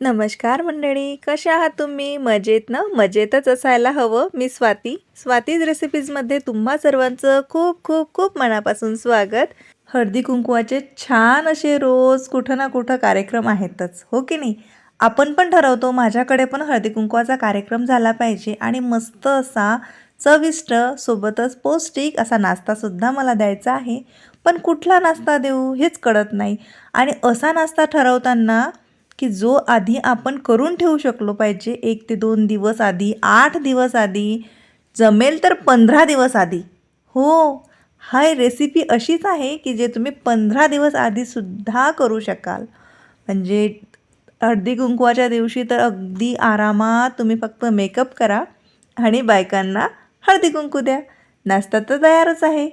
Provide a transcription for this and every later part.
नमस्कार मंडळी कशा आहात तुम्ही? मजेत ना? मजेतच असायला हवं. मी स्वाती. स्वातीज रेसिपीजमध्ये तुम्हा सर्वांचं खूप खूप खूप मनापासून स्वागत. हळदी कुंकवाचे छान असे रोज कुठं ना कुठं कार्यक्रम आहेतच हो की नाही? आपण पण ठरवतो माझ्याकडे पण हळदी कुंकवाचा कार्यक्रम झाला पाहिजे आणि मस्त असा चविष्ट सोबतच पौष्टिक असा नाश्तासुद्धा मला द्यायचा आहे. पण कुठला नाश्ता देऊ हेच कळत नाही. आणि असा नाश्ता ठरवताना की जो आधी आपण करून ठेवू शकलो पाहिजे एक ते दोन दिवस आधी आठ दिवस आधी जमेल तर पंधरा दिवस आधी. हो हाय रेसिपी अशीच आहे की जे तुम्ही पंधरा दिवस आधीसुद्धा करू शकाल. म्हणजे हळदी कुंकवाच्या दिवशी तर अगदी आरामात तुम्ही फक्त मेकअप करा आणि बायकांना हळदी कुंकू द्या. नाश्ता तर तयारच आहे.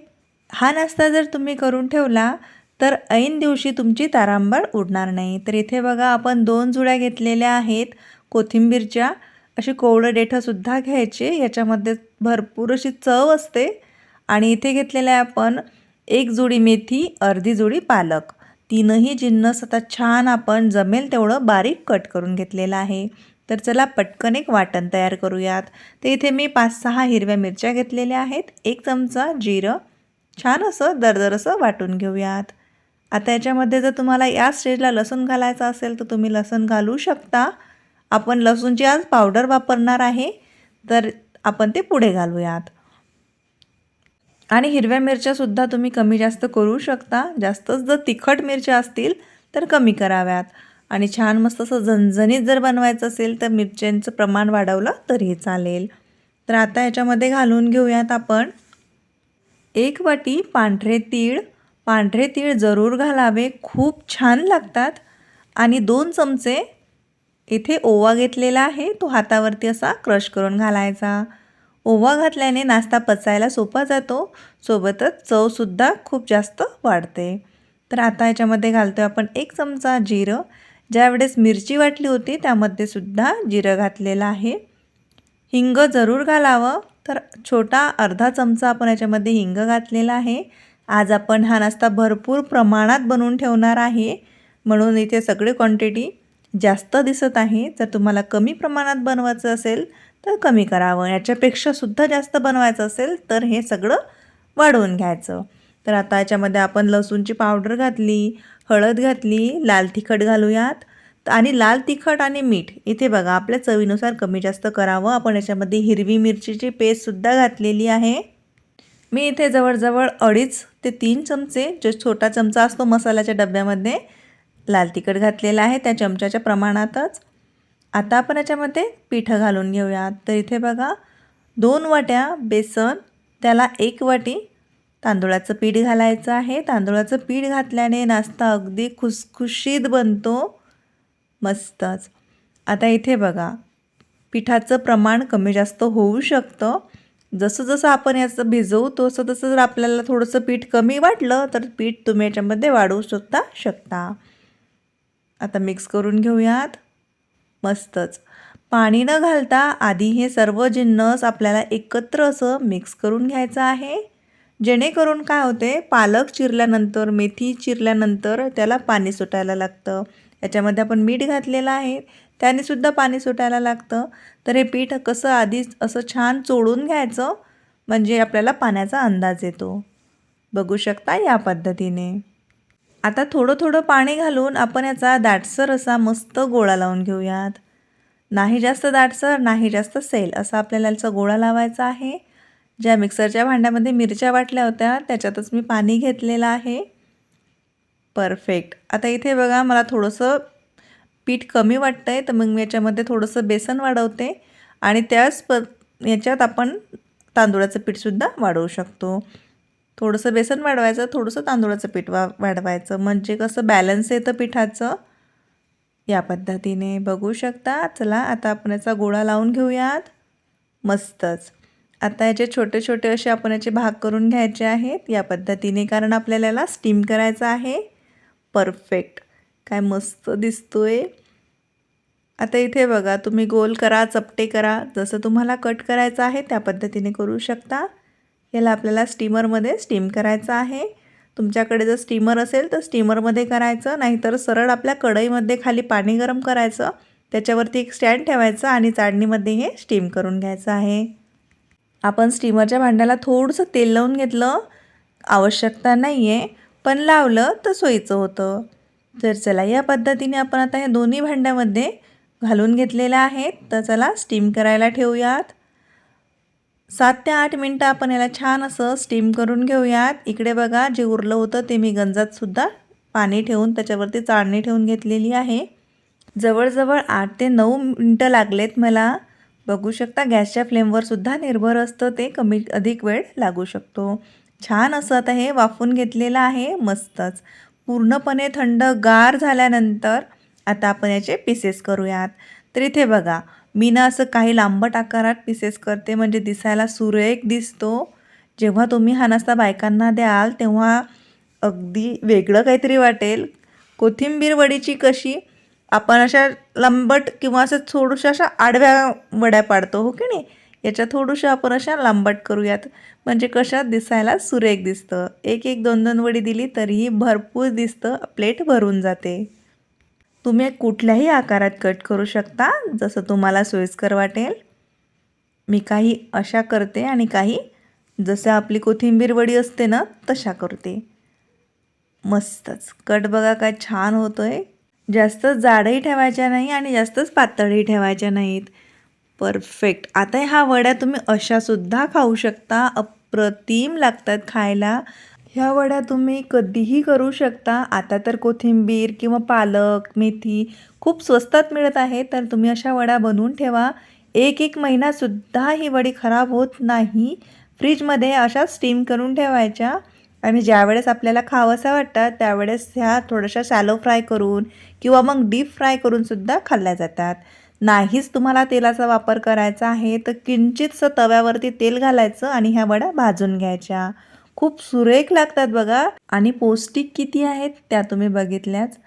हा नाश्ता जर तुम्ही करून ठेवला तर ऐन दिवशी तुमची तारांबळ उडणार नाही. तर इथे बघा आपण दोन जुड्या घेतलेल्या आहेत कोथिंबीरच्या. अशी कोवळं देठंसुद्धा घ्यायचे. याच्यामध्ये भरपूर अशी चव असते. आणि इथे घेतलेलं आहे आपण एक जुडी मेथी अर्धी जुडी पालक. तीनही जिन्नस आता छान आपण जमेल तेवढं बारीक कट करून घेतलेलं आहे. तर चला पटकन एक वाटण तयार करूयात. तर इथे मी पाच सहा हिरव्या मिरच्या घेतलेल्या आहेत. एक चमचा जिरं. छान असं दरदर असं वाटून घेऊयात. आता याच्यामध्ये जर तुम्हाला या स्टेजला लसूण घालायचं असेल तर तुम्ही लसूण घालू शकता. आपण लसूणची आज पावडर वापरणार आहे. तर आपण ते पुढे घालूयात. आणि हिरव्या मिरच्यासुद्धा तुम्ही कमी जास्त करू शकता. जास्तच जर तिखट मिरच्या असतील तर कमी कराव्यात. आणि छान मस्त असं झणझणीत जर बनवायचं असेल तर मिरच्यांचं प्रमाण वाढवलं तरी चालेल. तर आता याच्यामध्ये घालून घेऊयात आपण एक वाटी पांढरे तीळ पांढरे तीळ जरूर घालावे. खूप छान लागतात. आणि दोन चमचे इथे ओवा घेतलेला आहे. तो हातावरती असा क्रश करून घालायचा. ओवा घातल्याने नाश्ता पचायला सोपा जातो. सोबतच चवसुद्धा खूप जास्त वाढते. तर आता याच्यामध्ये घालतो आहे आपण एक चमचा जिरं. ज्यावेळेस मिरची वाटली होती त्यामध्ये सुद्धा जिरं घातलेलं आहे. हिंग जरूर घालावं. तर छोटा अर्धा चमचा आपण याच्यामध्ये हिंग घातलेला आहे. आज आपण हा नाश्ता भरपूर प्रमाणात बनवून ठेवणार आहे. म्हणून इथे सगळे क्वांटिटी जास्त दिसत आहे. जर तुम्हाला कमी प्रमाणात बनवायचं असेल तर कमी करावं. याच्यापेक्षा सुद्धा जास्त बनवायचं असेल तर हे सगळं वाढवून घ्यायचं. तर आता याच्यामध्ये आपण लसूणची पावडर घातली हळद घातली लाल तिखट घालूयात. आणि लाल तिखट आणि मीठ इथे बघा आपल्या चवीनुसार कमी जास्त करावं. आपण याच्यामध्ये हिरवी मिरचीची पेस्टसुद्धा घातलेली आहे. मी इथे जवळजवळ अडीच ते तीन चमचे जो छोटा चमचा असतो मसाल्याच्या डब्यामध्ये लाल तिखट घातलेला आहे. त्या चमच्याच्या प्रमाणातच. आता आपण याच्यामध्ये पिठं घालून घेऊयात. तर इथे बघा दोन वाट्या बेसन त्याला एक वाटी तांदुळाचं पीठ घालायचं आहे. तांदुळाचं पीठ घातल्याने नाश्ता अगदी खुसखुशीत बनतो. मस्तच. आता इथे बघा पिठाचं प्रमाण कमी जास्त होऊ शकतं. जसं जसं आपण याचं भिजवू तसं तसं जर आपल्याला थोडंसं पीठ कमी वाटलं तर पीठ तुम्ही याच्यामध्ये वाढवू सुद्धा शकता. आता मिक्स करून घेऊयात. मस्तच. पाणी न घालता आधी हे सर्व जिन्नस आपल्याला एकत्र असं मिक्स करून घ्यायचं आहे. जेणेकरून काय होते? पालक चिरल्यानंतर मेथी चिरल्यानंतर त्याला पाणी सुटायला लागतं. याच्यामध्ये आपण मीठ घातलेलं आहे. त्यानेसुद्धा पाणी सुटायला लागतं. तर हे पीठ कसं आधीच असं छान चोळून घ्यायचं? म्हणजे आपल्याला पाण्याचा अंदाज येतो. बघू शकता या पद्धतीने. आता थोडं थोडं पाणी घालून आपण याचा दाटसर असा मस्त गोळा लावून घेऊयात. नाही जास्त दाटसर नाही जास्त सेल असा आपल्याला याचा गोळा लावायचा आहे. ज्या मिक्सरच्या भांड्यामध्ये मिरच्या वाटल्या होत्या त्याच्यातच मी पाणी घेतलेलं आहे. परफेक्ट आता इथे बघा मला थोडंसं पीठ कमी वाटतं आहे तर मग मी याच्यामध्ये थोडंसं बेसन वाढवते. आणि त्याच प याच्यात आपण तांदूळाचं पीठसुद्धा वाढवू शकतो. थोडंसं बेसन वाढवायचं थोडंसं तांदूळाचं पीठ वा वाढवायचं. म्हणजे कसं बॅलन्स येतं पिठाचं. या पद्धतीने बघू शकता. चला आता आपण याचा गोळा लावून घेऊयात. मस्तच. आता याचे छोटे छोटे असे आपण याचे भाग करून घ्यायचे आहेत या पद्धतीने कारण आपल्याला याला स्टीम करायचं आहे. परफेक्ट काय मस्त दिसतोय. आता इथे बघा तुम्ही गोल करा चपटे करा. जसं तुम्हाला कट करायचं आहे त्या पद्धतीने करू शकता. याला आपल्याला स्टीमरमध्ये स्टीम करायचं आहे. तुमच्याकडे जर स्टीमर असेल तर स्टीमरमध्ये करायचं. नाहीतर सरळ आपल्या कढईमध्ये खाली पाणी गरम करायचं. त्याच्यावरती एक स्टँड ठेवायचं आणि चाळणीमध्ये हे स्टीम करून घ्यायचं आहे. आपण स्टीमरच्या भांड्याला थोडंसं तेल लावून घेतलं. आवश्यकता नाही आहे पण लावलं तर सोयीचं होतं. तर चला या पद्धतीने आपण आता ह्या दोन्ही भांड्यामध्ये घालून घेतलेल्या आहेत. तर चला स्टीम करायला ठेवूयात. सात ते आठ मिनटं आपण याला छान असं स्टीम करून घेऊयात. इकडे बघा जे उरलं होतं ते मी गंजातसुद्धा पाणी ठेवून त्याच्यावरती चाळणी ठेवून घेतलेली आहे. जवळजवळ आठ ते नऊ मिनटं लागलेत मला. बघू शकता गॅसच्या फ्लेमवर सुद्धा निर्भर असतं ते कमी अधिक वेळ लागू शकतो. छान असं आता हे वाफून घेतलेलं आहे मस्तच. पूर्णपणे थंड गार झाल्यानंतर आता आपण याचे पीसेस करूयात. तर इथे बघा मी ना असं काही लांबट आकारात पीसेस करते म्हणजे दिसायला सुरेख दिसतो. जेव्हा तुम्ही हा नाश्ता बायकांना द्याल तेव्हा अगदी वेगळं काहीतरी वाटेल. कोथिंबीर वडीची कशी आपण अशा लांबट किंवा असं थोडूशा अशा आडव्या वड्या पाडतो हो की नाही? याच्या थोडूशा आपण अशा लांबट करूयात. म्हणजे कशा? दिसायला सुरेख दिसतं. एक एक दोन दोन वडी दिली तरीही भरपूर दिसतं प्लेट भरून जाते. तुम्ही कुठल्याही आकारात कट करू शकता जसं तुम्हाला सोयीस्कर वाटेल. मी काही अशा करते आणि काही जसं आपली कोथिंबीर वडी असते ना तशा करते. मस्तच. कट बघा काय छान होतो आहे जास्त जाडही ठेवायच्या नाही आणि जास्तच पातळही ठेवायच्या नाहीत. परफेक्ट आता ह्या वड्या तुम्ही अशासुद्धा खाऊ शकता. अप्रतिम लागतात खायला. ह्या वड्या तुम्ही कधीही करू शकता. आता तर कोथिंबीर किंवा पालक मेथी खूप स्वस्तात मिळत आहे तर तुम्ही अशा वड्या बनवून ठेवा. एक एक महिनासुद्धा ही वडी खराब होत नाही. फ्रीजमध्ये अशा स्टीम करून ठेवायच्या. आणि ज्यावेळेस आपल्याला खावंसं वाटतं त्यावेळेस ह्या थोड्याशा शॅलो फ्राय करून किंवा मग डीप फ्राय करूनसुद्धा खाल्ल्या जातात. नाहीच तुम्हाला तेलाचा वापर करायचा आहे तर किंचितसं तव्यावरती तेल घालायचं आणि ह्या वड्या भाजून घ्यायच्या. खूप सुरेख लागतात बघा. आणि पौष्टिक किती आहेत त्या तुम्ही बघितल्याच.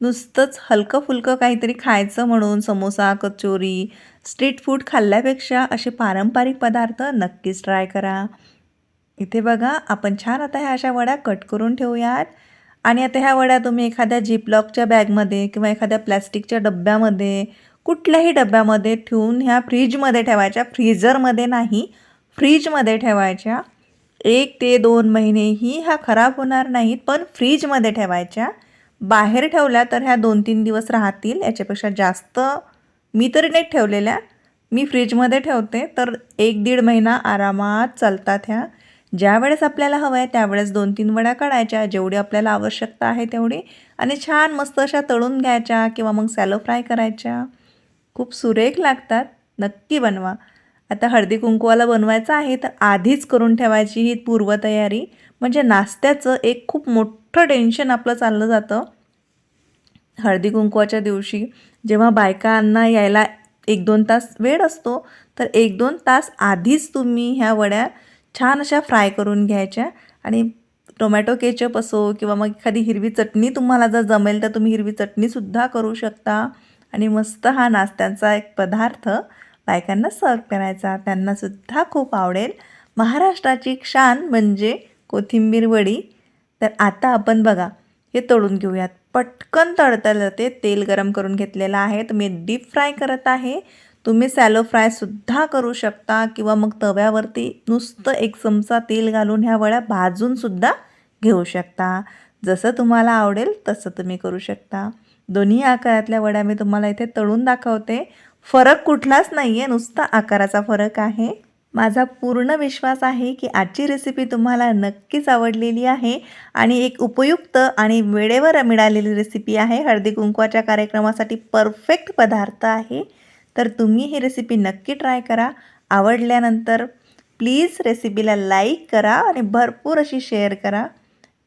नुसतंच हलकं फुलकं काहीतरी खायचं म्हणून समोसा कचोरी स्ट्रीट फूड खाल्ल्यापेक्षा असे पारंपरिक पदार्थ नक्कीच ट्राय करा. इथे बघा आपण छान आता ह्या अशा वड्या कट करून ठेवूयात. आणि आता ह्या वड्या तुम्ही एखाद्या जिपलॉकच्या बॅगमध्ये किंवा एखाद्या प्लॅस्टिकच्या डब्यामध्ये कुठल्याही डब्यामध्ये ठेवून ह्या फ्रीजमध्ये ठेवायच्या. फ्रीझरमध्ये नाही फ्रीजमध्ये ठेवायच्या. एक ते दोन महिनेही ह्या खराब होणार नाहीत पण फ्रीजमध्ये ठेवायच्या. बाहेर ठेवल्या तर ह्या दोन तीन दिवस राहतील याच्यापेक्षा जास्त मी तरी नाही ठेवलेल्या. मी फ्रीजमध्ये ठेवते तर एक दीड महिना आरामात चालतात ह्या. ज्या वेळेस आपल्याला हवं आहे त्यावेळेस दोन तीन वड्या काढायच्या जेवढी आपल्याला आवश्यकता आहे तेवढी. आणि छान मस्त अशा तळून घ्यायच्या किंवा मग सॅलो फ्राय करायच्या. खूप सुरेख लागतात. नक्की बनवा. आता हळदी कुंकवाला बनवायचं आहे तर आधीच करून ठेवायची ही पूर्वतयारी. म्हणजे नाश्त्याचं एक खूप मोठं टेन्शन आपलं चाललं जातं. हळदी कुंकवाच्या दिवशी जेव्हा बायकांना यायला एक दोन तास वेळ असतो तर एक दोन तास आधीच तुम्ही ह्या वड्या छान अशा फ्राय करून घ्यायच्या आणि टोमॅटो केचप असो किंवा मग एखादी हिरवी चटणी तुम्हाला जर जमेल तर तुम्ही हिरवी चटणीसुद्धा करू शकता. आणि मस्त हा नाश्त्यांचा एक पदार्थ बायकांना सर्व करायचा. त्यांनासुद्धा खूप आवडेल. महाराष्ट्राची शान म्हणजे कोथिंबीर वडी. तर आता आपण बघा हे तळून घेऊयात. पटकन तळता जाते तेल गरम करून घेतलेलं आहे. तर मी डीप फ्राय करत आहे. तुम्ही सॅलो फ्रायसुद्धा करू शकता किंवा मग तव्यावरती नुसतं एक चमचा तेल घालून ह्या वड्या भाजूनसुद्धा घेऊ शकता. जसं तुम्हाला आवडेल तसं तुम्ही करू शकता. दोन्ही आकारातल्या वड्या मी तुम्हाला इथे तळून दाखवते. फरक कुठलाच नाही आहे नुसता आकाराचा फरक आहे. माझा पूर्ण विश्वास आहे की आजची रेसिपी तुम्हाला नक्कीच आवडलेली आहे आणि एक उपयुक्त आणि वेळेवर मिळालेली रेसिपी आहे. हळदी कुंकवाच्या कार्यक्रमासाठी परफेक्ट पदार्थ आहे. तर तुम्ही ही रेसिपी नक्की ट्राय करा. आवडल्यानंतर प्लीज रेसिपीला लाईक करा आणि भरपूर अशी शेअर करा.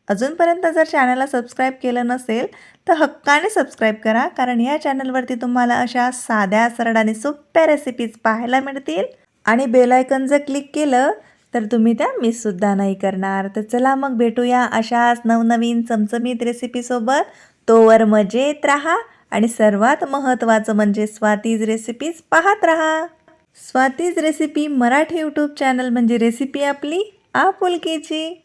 अजूनपर्यंत जर चॅनलला सबस्क्राईब केलं नसेल तर हक्काने सबस्क्राईब करा. कारण या चॅनलवरती तुम्हाला अशा साध्या सरळ आणि सोप्या रेसिपीज पाहायला मिळतील. आणि बेलायकन जर क्लिक केलं तर तुम्ही त्या मिससुद्धा नाही करणार. तर चला मग भेटूया अशाच नवनवीन चमचमीत रेसिपीसोबत तोवर मजेत राहा. आणि सर्वात महत्त्वाचं म्हणजे स्वातीज रेसिपीज पाहत राहा. Swati's recipe Marathi YouTube channel म्हणजे रेसिपी आपली आपुलकीची.